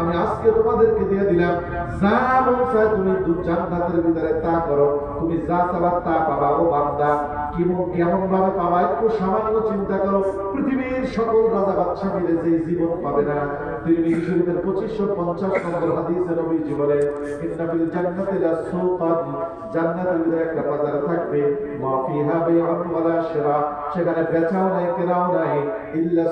আমি আজকে তোমাদেরকে দিয়ে দিলাম যা চায় তুমি দু জান্নাতের ভিতরে তা করো। তুমি যা চাবার তা পাবা, ও বান্দা। কেমন কেমন ভাবে পাবা, একটু সামান্য চিন্তা করো। পৃথিবীর সকল রাজা বাদশা মিলে যে জীবন পাবে না শরীফের পঁচিশশো পঞ্চাশ নম্বর হাদিসে নবীজি বলে ইন্নাফিল জান্নাতি লাসুকান জান্নাতের একটা বাজার থাকবে সেখানে বেচাও নাই, কেনাও নাই, ইল্লা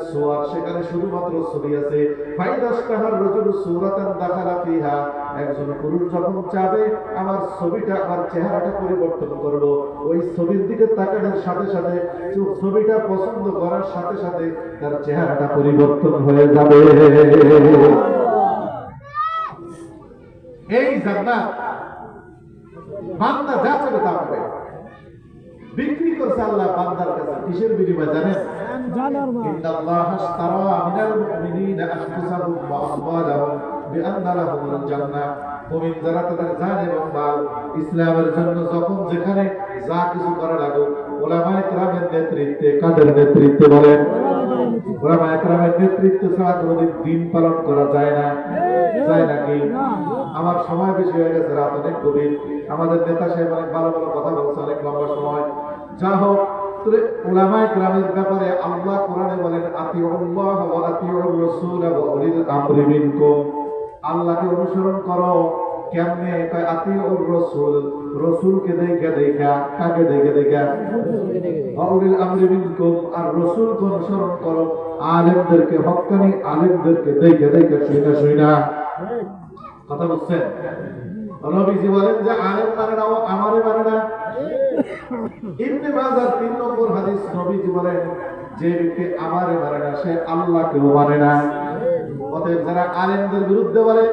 সেখানে শুধুমাত্র ছবি আছে ফাইদাস্তাহার রাজুলু সূরাতান দাখালা ফিহা। একজন পুরুষ যখন চাবে আমার ছবিটা আমার চেহারাটা পরিবর্তন করল ওই ছবির দিকে তাকানোর সাথে সাথে ছবিটা পছন্দ করার সাথে সাথে তার চেহারাটা পরিবর্তন হয়ে যাবে। এই জান্নাত বান্দা যা চাবে তা পাবে। বিক্রি করছে আল্লাহ বান্দার কাছে। কিসের বিনিময় জানেন? জানার মা। ইন্নাল্লাহ আশতারা মিনাল মুমিনিনা আনফুসাহুম ওয়া আমওয়ালাহুম। বিআন্না লাহুমুল জান্নাহ মুমিন যারা তাদের জান এবং মাল, ইসলামের জন্য যখন যেখানে যা কিছু করা লাগে ওলামায়ে কেরামের নেতৃত্বে, কাদের নেতৃত্বে বলেন? ওলামায়ে কেরামের নেতৃত্ব ছাড়া কোনোদিন দিন পালন করা যায় না। যায় নাকি আমার সময় বেশি হয়ে গেছে, রাত অনেক গভীর। আমাদের নেতা সাহেব অনেক ভালো ভালো কথা বলছে অনেক লম্বা সময়। যা হোক ওলামায়ে কেরামের ব্যাপারে আল্লাহ কোরআনে বলেন, আতিউল্লাহ ওয়া আতিউর রাসূল ওয়া উলিল আমরি মিনকুম। আল্লাহকে অনুসরণ করো। কেমনে? কয় রাসূল। রাসূলকে দেখে, দেখা, কাকে দেখে, দেখা? ওয়া উলিল আমরি মিনকুম। আর রাসূলকে অনুসরণ করো। আলেমদেরকে হক্কানি আলেমদেরকে দেখে দেখে, শুইনা শুইনা। কথা বুঝছেন নবীজি বলেন যে, আলেম মানে না ও আমারে মানে না। ইবনে মাজার তিন নম্বর হাদিস নবীজি বলেন, যে ব্যক্তি আমারে মানে না, সে আল্লাহকেও মানে না। অতএব যারা আলেমদের বিরুদ্ধে বলে,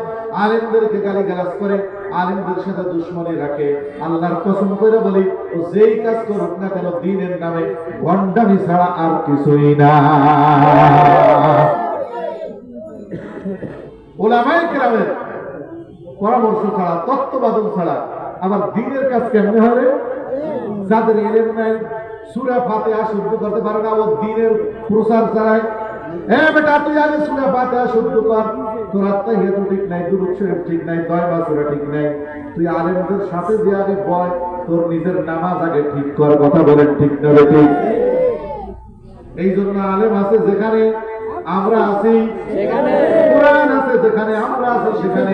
আলেমদেরকে গালি গালাজ করে, আলেমদের সাথে দুশ্মনী রাখে, আল্লাহর কসম করে বলি, ও যেই কাজ করুক না কেন দিনের নামে ভণ্ডামি ছাড়া আর কিছুই না। ওলামায়ে পরামর্শ ছাড়া, তত্ত্ববাদন ছাড়া আবার দিনের কাজ কেমনে হবে যাদের নাই, সুরা ফাতেহা শুদ্ধ করতে পারে না, ও দিনের প্রচার চালায় এ বেটা তুই আগে সুরা ফাতেহা শুদ্ধ কর। তোর আত্মা হেতু ঠিক নাই দুরুদ শরীফ ঠিক নাই দয় বাসুরা ঠিক নাই। তুই আলেমদের সাথে যে আগে বয় তোর নিজের নামাজ আগে ঠিক কর কথা বলেন ঠিক না বেটি? এই জন্য আলেম আছে যেখানে আমরা আছি কোরআন আছে যেখানে আমরা আছি সেখানে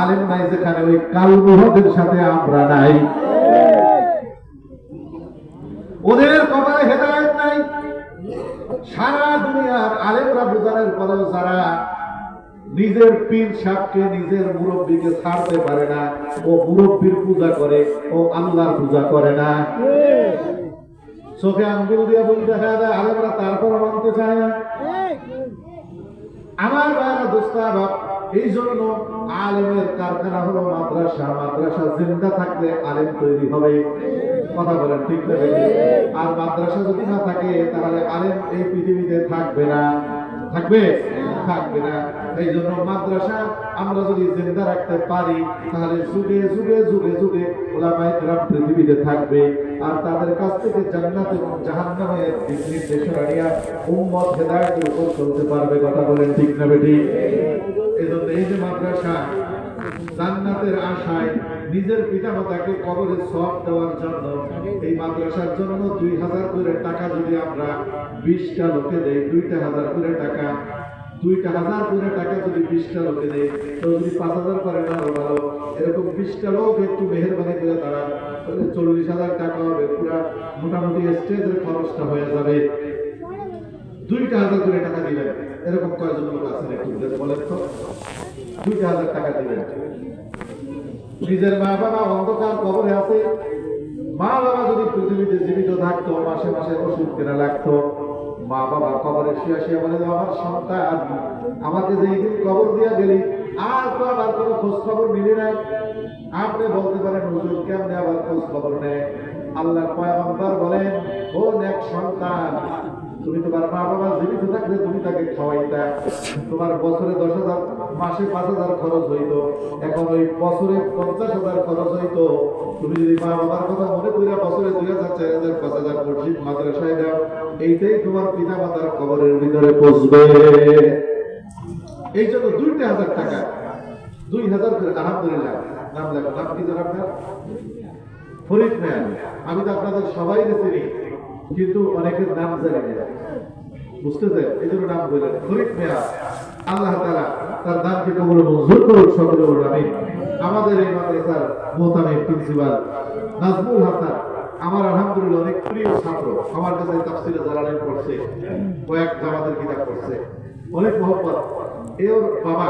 আলেম নাই যেখানে ওই কালমুহদের সাথে আমরা নাই। ওদের কপালে হেদায়ত নাই সারা দুনিয়ার আলেমরা বুঝানোর পরেও যারা নিজের পীর সাপকে নিজের মুরব্বীকে ছাড়তে পারে না, ও মুরব্বীর পূজা করে, ও আল্লাহর পূজা করে না। চোখে আঙ্গুল দিয়ে বলি দেখা যায় আলেমরা তারপর মানতে চায় না। আমার ভাইরা দোস্তাবাব এই জন্য আলেমের কারখানা হলো মাদ্রাসা। মাদ্রাসা জিন্দা থাকলে আলেম তৈরি হবে। কথা বলেন ঠিক না আর মাদ্রাসা যদি না থাকে তাহলে আলেম এই পৃথিবীতে থাকবে না। থাকবে? থাকবে না। এই জন্য মাদ্রাসা আমরা যদি জিন্দা রাখতে পারি তাহলে যুগে যুগে যুগে যুগে ওলামায়ে পৃথিবীতে থাকবে। আর তাদের কাছ থেকে জান্নাত এবং জাহান্নামের দিক নির্দেশনা নিয়ে উম্মত হেদায়েতের উপর চলতে পারবে কথা বলেন ঠিক না বেটি? এই জন্য এই যে মাদ্রাসা জান্নাতের আশায় নিজের পিতামাতাকে কবরে সব দেওয়ার জন্য এই মাদ্রাসার জন্য দুই হাজার করে টাকা যদি আমরা বিশটা লোকে দেই, দুইটা হাজার করে টাকা, দুইটা হাজার করে টাকা যদি বিশটা লোকে দেয় তো যদি পাঁচ হাজার করে না ভালো। এরকম বিশটা লোক একটু মেহরবানি করে তারা চল্লিশ হাজার টাকা হবে, পুরা মোটামুটি স্টেজের খরচটা হয়ে যাবে। দুইটা হাজার করে টাকা দিবেন এরকম কয়জন লোক আছেন একটু বলেন তো? দুইটা হাজার টাকা দিবেন। নিজের মা বাবা অন্ধকার কবরে আছে। মা বাবা যদি পৃথিবীতে জীবিত থাকতো, মাসে মাসে ওষুধ কেনা লাগতো। মা বাবা কবরে শুয়ে শুয়ে বলে, আমার সন্তান, আমাকে যে দিন কবর দিয়া গেলি আর তো আবার কোনো খোঁজ খবর মিলে নাই। আপনি বলতে পারেন, হুজুর, কেমনে আবার খোঁজ খবর নেয়? আল্লাহ পয়গম্বর বলেন, ও নেক সন্তান তুমি তোমার মা বাবা জীবিত থাকলে তুমি তাকে খাওয়াইতা। তোমার বছরে দশ হাজার, মাসে পাঁচ হাজার খরচ হইতো। এখন ওই বছরে পঞ্চাশ হাজার খরচ হইতো। তুমি যদি মা বাবার কথা মনে করিয়া বছরে দুই হাজার, চার হাজার, পাঁচ হাজার মসজিদ, মাদ্রাসায় দাও, এইটাই তোমার পিতা মাতার কবরের ভিতরে পৌঁছবে। এই জন্য দুইটা হাজার টাকা, দুই হাজার করে আলহামদুলিল্লাহ। নাম লেখো, নাম কি আপনার? ফরিদ আমি তো আপনাদের সবাই চিনি। কিন্তু অনেকের নাম জানি না। বুঝতেছেন এই জন্য নাম বললেন ফরিদ মিয়া, আল্লাহ তার দানকে কবুল ও মঞ্জুর করুন সকলে আমি আমাদের এই মাদ্রাসার মোহতামিম প্রিন্সিপাল নাজমুল হাসান, আমার আলহামদুলিল্লাহ অনেক প্রিয় ছাত্র। আমার কাছে তাফসিরে জালালাইন পড়ছে, কয়েক জামাতের কিতাব পড়ছে, অনেক মহব্বত। এ ওর বাবা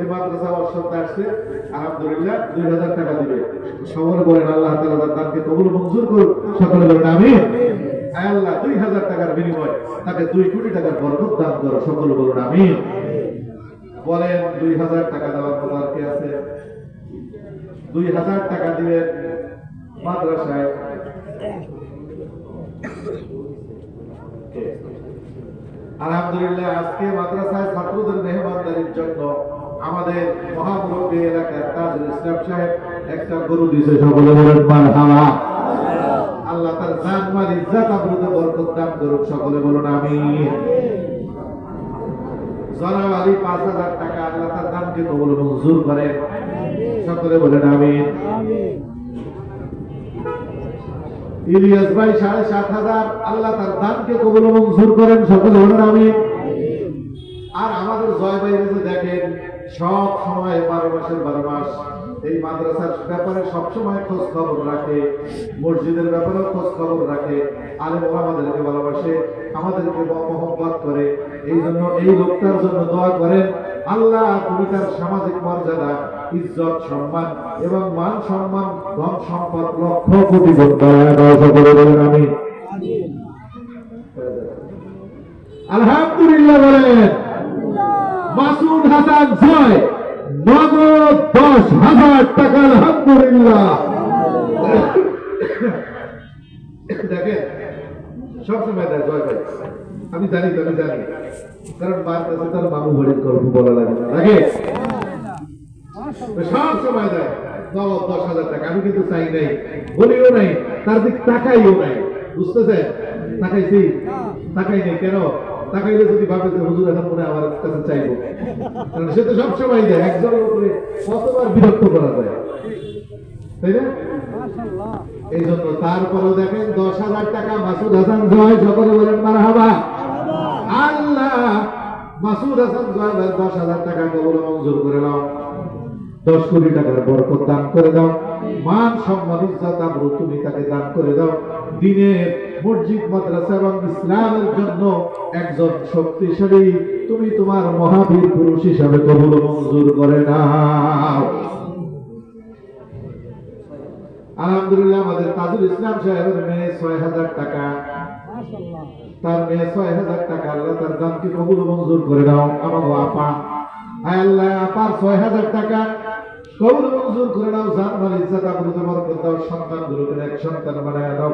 এই মাদ্রাসা ওর সন্তান আসছে, আলহামদুলিল্লাহ দুই হাজার টাকা দিবে। সকলে বলেন আল্লাহ তাআলা তার দানকে কবুল মঞ্জুর করুন সকলে বলেন আয় আল্লাহ দুই হাজার টাকার বিনিময় তাকে দুই কোটি টাকার বরকত দান করো। সকলে বলুন, আমিন। বলেন, দুই হাজার টাকা দেওয়ার আর কে আছে? দুই হাজার টাকা দিবেন মাদ্রাসায়। আলহামদুলিল্লাহ, আজকে মাদ্রাসায় ছাত্রদের মেহমানদারির জন্য আমাদের মহামুরব্বী এলাকার তাজুল ইসলাম সাহেব একটা গরু দিয়েছে। সকলে বলেন তার ইজ্জত আবরুদে বরকত দান করুক সকলে, বলুন আমিন। জনাব আলী পাঁচ হাজার টাকা, আল্লাহ তার দানকে কবুল মঞ্জুর করেন সকলে বলেন আমিন। ইলিয়াস ভাই সাড়ে সাত হাজার, আল্লাহ তার দানকে কবুল মঞ্জুর করেন, সকলে বলেন আমিন। আর আমাদের জয় ভাই যে দেখেন, সব সময় বারো মাসের বারো মাস। এই মাদ্রাসার ব্যাপারে সবসময় খোঁজ খবর রাখে, মসজিদের ব্যাপারেও খোঁজ খবর রাখে, আলেম আমাদেরকে ভালোবাসে, আমাদেরকে মহব্বত করে। এই জন্য এই লোকটার জন্য দোয়া করেন, আল্লাহ তুমি তার সামাজিক মর্যাদা, ইজ্জত, সম্মান এবং মান সম্মান, ধন সম্পদ লক্ষ কোটি আমি আলহামদুলিল্লাহ বলেন। মাসুদ হাসান, জয়। নগদ দশ হাজার টাকা আলহামদুলিল্লাহ দেখেন সবসময় দেয়, জয় ভাই। আমি জানি আমি জানি। কারণ মার কাছে তার মামু বাড়ির গল্প বলা লাগে না। লাগে সব সময় দেয় নগদ দশ হাজার টাকা। আমি কিন্তু চাই নাই, বলিও নাই, তার দিক তাকাইও নাই। বুঝতেছেন? তাকাইছি? তাকাই নেই কেন? তাকাইলে যদি ভাবে যে হুজুর এখন মনে আমার কাছে চাইব। কারণ সে তো সবসময় দেয় একজনের উপরে কতবার বিরক্ত করা যায়। তাই না? এই জন্য তারপরেও দেখেন দশ হাজার টাকা মাসুদ হাসান জয় সকলে বলেন মার হাবা আল্লাহ মাসুদ হাসান জয় দশ হাজার টাকা কবল মঞ্জুর করে নাও। দশ কোটি টাকার বরকত দান করে দাও। মান সম্মান ইজ্জত আবরু তুমি তাকে দান করে দাও। দিনের মসজিদ মাদ্রাসা এবং ইসলামের জন্য একজন শক্তিশালী। তুমি তোমার মহাবীর পুরুষ হিসাবে কবুল মঞ্জুর করে নাও। আলহামদুলিল্লাহ আমাদের তাজুল ইসলাম সাহেবের মেয়ে ছয় হাজার টাকা। তার মেয়ে ছয় হাজার টাকা আল্লাহ তার দামকে কবুল মঞ্জুর করে দাও আমার আপা। আল্লাহ আপার ছয় হাজার টাকা। কবুল মঞ্জুর করে দাও জান মাল ইজ্জত আবরুত বরকত দাও সন্তানগুলোকে এক সন্তান বানায় দাও।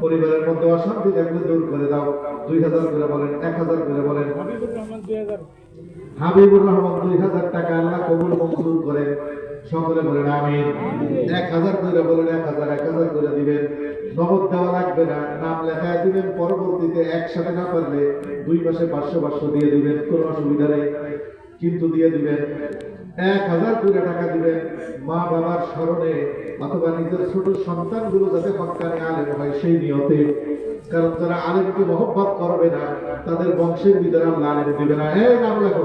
পরিবারের মধ্যে অশান্তি থাকলে দূর করে দাও। দুই হাজার করে বলেন এক হাজার করে বলেন। হাবিবুর রহমান দুই হাজার। টাকা আল্লাহ কবুল মঞ্জুর করে সকলে বলেন আমিন। এক হাজার করে বলেন এক হাজার এক হাজার করে দিবেন। নগদ দেওয়া লাগবে না নাম লেখায় দিবেন। পরবর্তীতে একসাথে না পারলে দুই মাসে পাঁচশো পাঁচশো দিয়ে দিবেন। কোনো অসুবিধা নেই। কিন্তু দিয়ে দিবেন। এক হাজার করে টাকা দিবেন মা বাবার স্মরণে অথবা নিজের ছোট সন্তানগুলো যাতে হকানি আলেম হয় সেই নিয়তে। কারণ যারা আলেমকে মহব্বত করবে না, তাদের বংশের ভিতরে আল্লাহ আলেম দিবে না। এই নাম লেখো।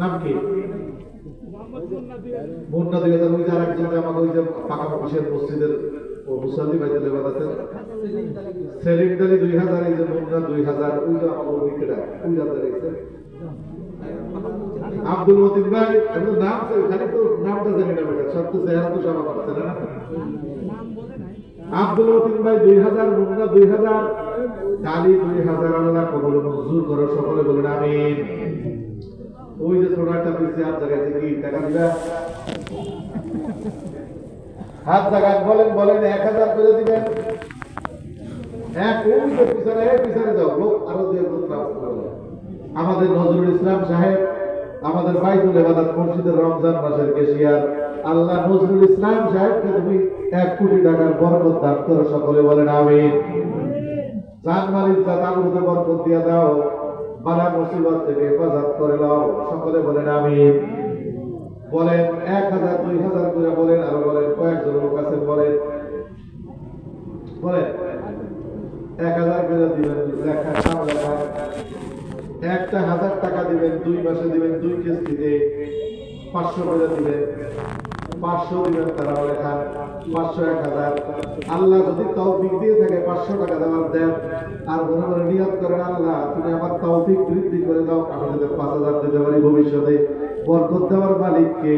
নাম কি? হাজার ওই যে আরেকজন আমাকে ওই যে পাকা মসজিদের ও মুসাল্লি দুই হাজার, এই যে মুন্না দুই হাজার, ওই যে উইকেটা ওই হাজার আব্দুল মতিন ভাই আমি তো নাম খালি তো নামটা জানি না বেটা, সব তো চেহারা তো সব করছে না? আব্দুল মতিন ভাই, দুই হাজার মুন্না, দুই হাজার কালি, দুই হাজার আল্লাহ কবল মঞ্জুর করো সকলে বলেন আমিন। ওই যে ছোট একটা পিছিয়ে হাত জায়গায় কি, টাকা দিবা? হাত জায়গায় বলেন বলেন, এক হাজার করে দিবেন। এক, ওই যে পিছনে পিছনে যাও, লোক আরও দুই করো। আমাদের নজরুল ইসলাম সাহেব আমাদের বাইতুল এবাদত মসজিদের রমজান মাসের কেশিয়ার। আল্লাহ নজরুল ইসলাম সাহেবকে তুমি এক কোটি টাকার বরকত দান করো, সকলে বলেন আমি জান মালিক বরকত দিয়ে দাও, বালা মুসিবত থেকে হেফাজত করে দাও সকলে বলেন আমিন। বলেন এক হাজার, দুই হাজার করে বলেন, আর বলেন, কয়েকজন লোক আছেন বলেন। বলেন, এক হাজার করে দিবেন, লেখা লেখা একটা হাজার টাকা দিবেন দুই মাসে দিবেন দুই কিস্তিতে পাঁচশো করে দিবেন। পাঁচশো দিবেন তারা লেখান পাঁচশো এক হাজার। আল্লাহ যদি তৌফিক দিয়ে থাকে পাঁচশো টাকা দেওয়ার দেন। আর মনে মনে নিয়ত করেন আল্লাহ তুমি আমার তৌফিক বৃদ্ধি করে দাও আমি যাতে পাঁচ হাজার দিতে পারি ভবিষ্যতে। বরকত দেওয়ার মালিককে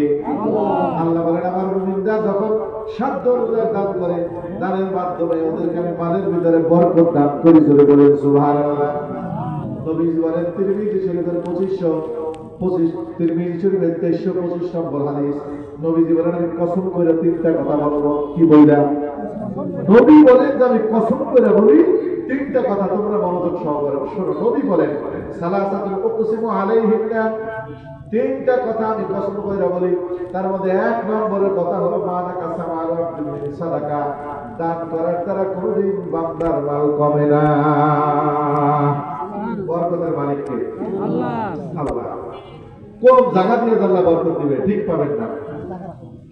আল্লাহ। বলেন আমার মুমিনরা যখন সাধ্য অনুযায়ী দান করে দানের মাধ্যমে ওদেরকে আমি মালের ভিতরে বরকত দান করি চলে বলেন সুবহানাল্লাহ। নবীজি বলেন তিরমিজি শরীফের পঁচিশশো, পঁচিশ, তিরমিজি শরীফের তেইশশো পঁচিশ নম্বর হাদিস। নবীজি বলেন, আমি কসম করে তিনটা কথা বলব। কি বললাম নবী বলেন আমি কসম করে বলি, তিনটা কথা তোমরা মনোযোগ সহকারে শোনো, নবী বলেন, সালাসাতুল উকসিমু আলাইহিন্না, তিনটা কথা আমি কসম করে বলি। তার মধ্যে এক নম্বরের কথা হলো কাসা মাল সাদাকা দান করার দ্বারা কোনোদিন বান্দার মাল কমে না। বরকতের মালিক কে আল্লাহ। কোন জায়গা দিয়ে আল্লাহ বরকত দিবে ঠিক পাবেন না।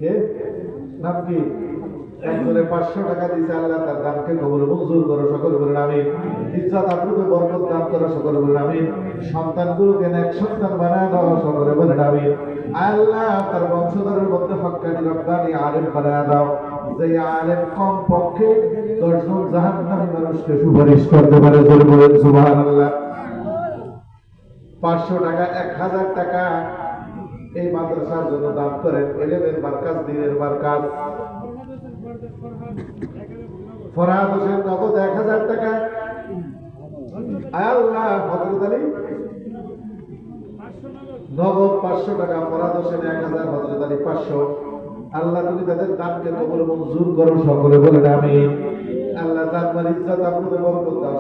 কে? নাম কি? একজনে পাঁচশো টাকা দিয়েছে আল্লাহ তার দানকে কবল। মঞ্জুর করো সকলে বলেন আমি ইজ্জত আপনাকে বরকত দান করো সকলে বলেন আমি সন্তানগুলোকে এক সন্তান বানায় দাও সকলে বলেন আমি আল্লাহ তার বংশধরের মধ্যে হক্কানি রব্বানি আলেম বানায় দাও। যে আলেম কম পক্ষে দশজন জাহান্নামী মানুষকে সুপারিশ করতে পারে জোরে বলেন সুবহানাল্লাহ। পাঁচশো টাকা, এক হাজার টাকা এই মাদ্রাসার জন্য দান করেন। এলেমের মার্কাজ, দিনের মার্কাজ। হোসেন নগদ এক হাজার টাকা। আল্লাহ হজরত আলী নগদ পাঁচশো টাকা, ফরহাদ হোসেন এক হাজার হজরত আলী পাঁচশো। আল্লাহ তুমি তাদের দানকে কবল মঞ্জুর করো, সকলে বলে আমি জানবার ইজ্জত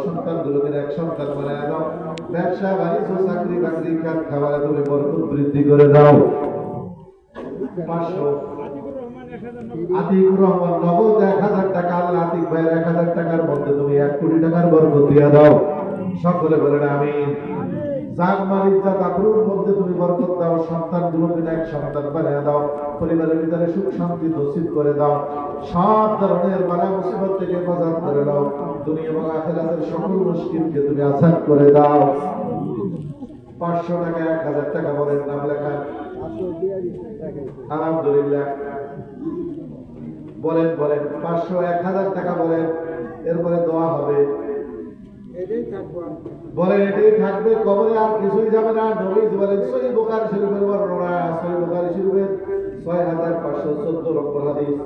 সন্তানগুলোকে এক সন্তান ব্যবসা, বাণিজ্য, চাকরি, বাকরি, কাজ বৃদ্ধি করে দাও। হাজার টাকা এক হাজার টাকার মধ্যে তুমি এক কোটি টাকার বরকত দিয়া দাও। সকলে বলেন আমি জান মালিক জাত আবরুর মধ্যে তুমি বরকত দাও, সন্তানগুলোকে এক সন্তান বানিয়ে দাও, পরিবারের ভিতরে সুখ শান্তি নসিব করে দাও, সব ধরনের বালা মুসিবত থেকে হেফাজত করে দাও তুমি এবং আখেরাতের সকল মুশকিলকে তুমি আসান করে দাও। পাঁচশো টাকা, এক হাজার টাকা বলেন, নাম লেখা। আলহামদুলিল্লাহ। বলেন বলেন, পাঁচশো, এক হাজার টাকা বলেন, এরপরে দোয়া হবে। বলেন এটাই থাকবে, কবরে আর কিছুই যাবে না। নবীজ বলেন, সহি বোকার শরীফের বর্ণনা, সহি বোকার শরীফের ছয় হাজার পাঁচশো চোদ্দ নম্বর হাদিস।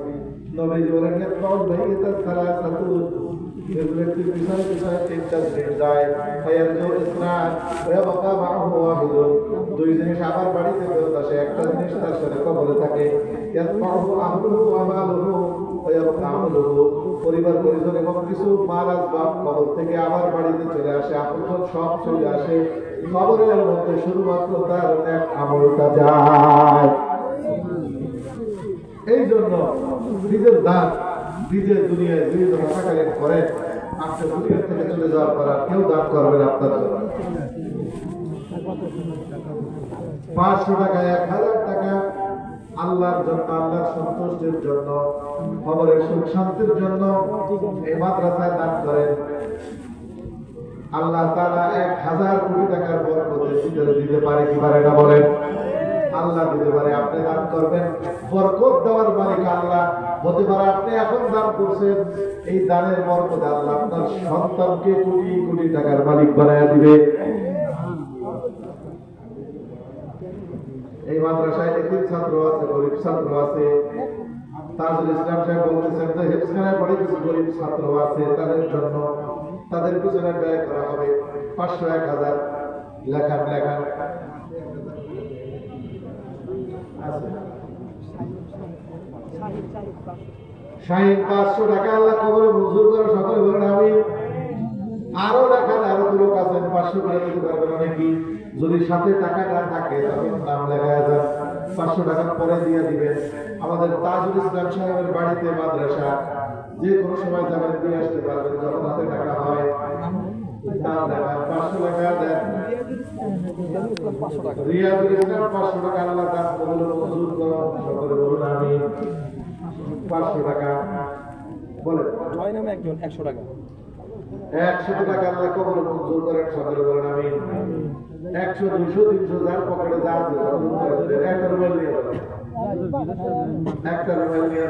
নবীজ বলেন ইয়াতবাউল মাইয়াতাস সালাসাতু। যে ব্যক্তির পিছনে পিছনে তিনটা জিনিস যায়। ফায়ারজু ইসলাম ওয়া বাকা মাহু ওয়াহিদুন। দুই জিনিস আবার বাড়িতে ফেরত আসে, একটা জিনিস তার সাথে কবরে থাকে। ইয়াতবাহু আহলুহু ওয়া মালুহু। ওয়া ইয়াবকা আমলুহু পরিবার, পরিজন এবং কিছু মাল আসবাব কবর থেকে আবার বাড়িতে চলে আসে, আপনজন সব চলে আসে। কবরের মধ্যে শুধুমাত্র তার এক আমলটা যায়। এই জন্য নিজের দান নিজের দুনিয়ায় জীবিত থাকাকালীন করে আপনি দুনিয়া থেকে চলে যাওয়ার পর আর কেউ দান করবে না আপনার জন্য। পাঁচশো টাকা, এক হাজার টাকা আল্লাহর জন্য, আল্লাহর সন্তুষ্টির জন্য খবরের সুখ শান্তির জন্য এই মাদ্রাসায় দান করেন। আল্লাহ তাআলা এক হাজার কোটি টাকার বরকতের ভিতরে দিতে পারে কি পারে না বলেন? আল্লাহ দিতে পারে, আপনি দান করবেন। বরকত দেওয়ার মালিক আল্লাহ। হতে পারে আপনি এখন দান করছেন, এই দানের বরকতে আল্লাহ আপনার সন্তানকে কোটি কোটি টাকার মালিক বানায় দিবে। এই মাদ্রাসায় এতিম ছাত্র আছে, গরিব ছাত্র আছে। তাজুল ইসলাম সাহেব বলতেছেন যে হেফসখানায় পড়ে কিছু গরিব ছাত্র আছে, তাদের জন্য তাদের পিছনে ব্যয় করা হবে পাঁচশো এক হাজার। লেখান লেখান। শাহিন পাঁচশো টাকা, আল্লাহ কবরে মঞ্জুর করে সকলে বলেন আমি আরও লেখান, আরও লোক আছেন পাঁচশো করে দিতে পারবেন অনেকে যদি সাথে টাকা না থাকে, তখন নাম লেখা যান পাঁচশো টাকা পরে দিয়ে দিবেন। আমাদের তাজুল ইসলাম সাহেবের বাড়িতে মাদ্রাসা, যে কোনো সময় যাবেন, দিয়ে আসতে পারবেন, যখন হাতে টাকা হয়। পাঁচশো টাকা জয় নামে একজন, একশো টাকা। একশো টাকা আল্লাহ কবর মঞ্জুর করেন বলেন আমি একশো তিনশো, যার পকেটে যা আছে। একটা রুমাল নিয়ে একটা রুমাল নিয়ে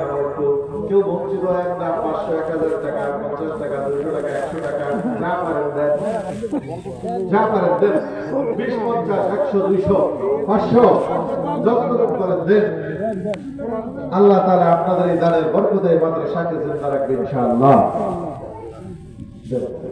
কেউ বঞ্চিত হয়, না, পাঁচশো, এক হাজার টাকা, পঞ্চাশ টাকা দুশো টাকা, একশো টাকা, যা পারেন দেন। যা পারেন দেন। বিশ, পঞ্চাশ, একশো, দুইশো, পাঁচশো, যতটুকু দেন। আল্লাহ তাআলা আপনাদের এই দানের বরকতে সাথে জিন্দা রাখবে ইনশাআল্লাহ। দেন।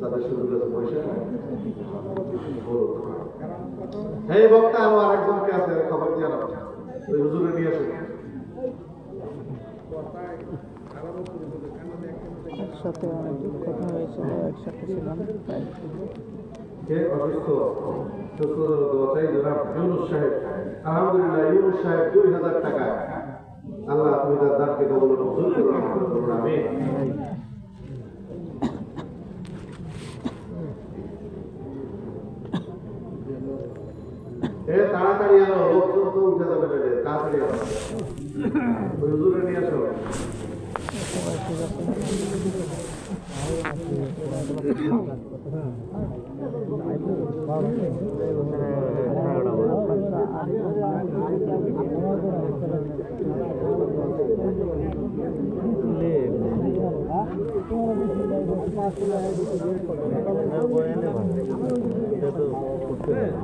তাদের সুযোগ আছে পয়সা বক্তা আমার আরেকজনকে আছে খবর দিয়ে আনা ওই হুজুরে নিয়ে আসুন একসাথে অনেক কথা হয়েছিল একসাথে ছিলাম কে অসুস্থ সুস্থতার দোয়া চাই জনাব ইউনুস সাহেব। আলহামদুলিল্লাহ ইউনুস সাহেব দুই হাজার টাকা। আল্লাহ তুমি তার দানকে কবল মঞ্জুর করো করুন আমিন। তাড়াতাড়ি আনো লোক তো উঠে যাবে রে তাড়াতাড়ি আনো। ওই হুজুরে নিয়ে আসো।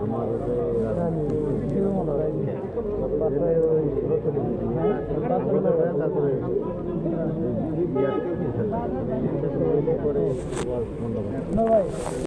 আমার না ভাই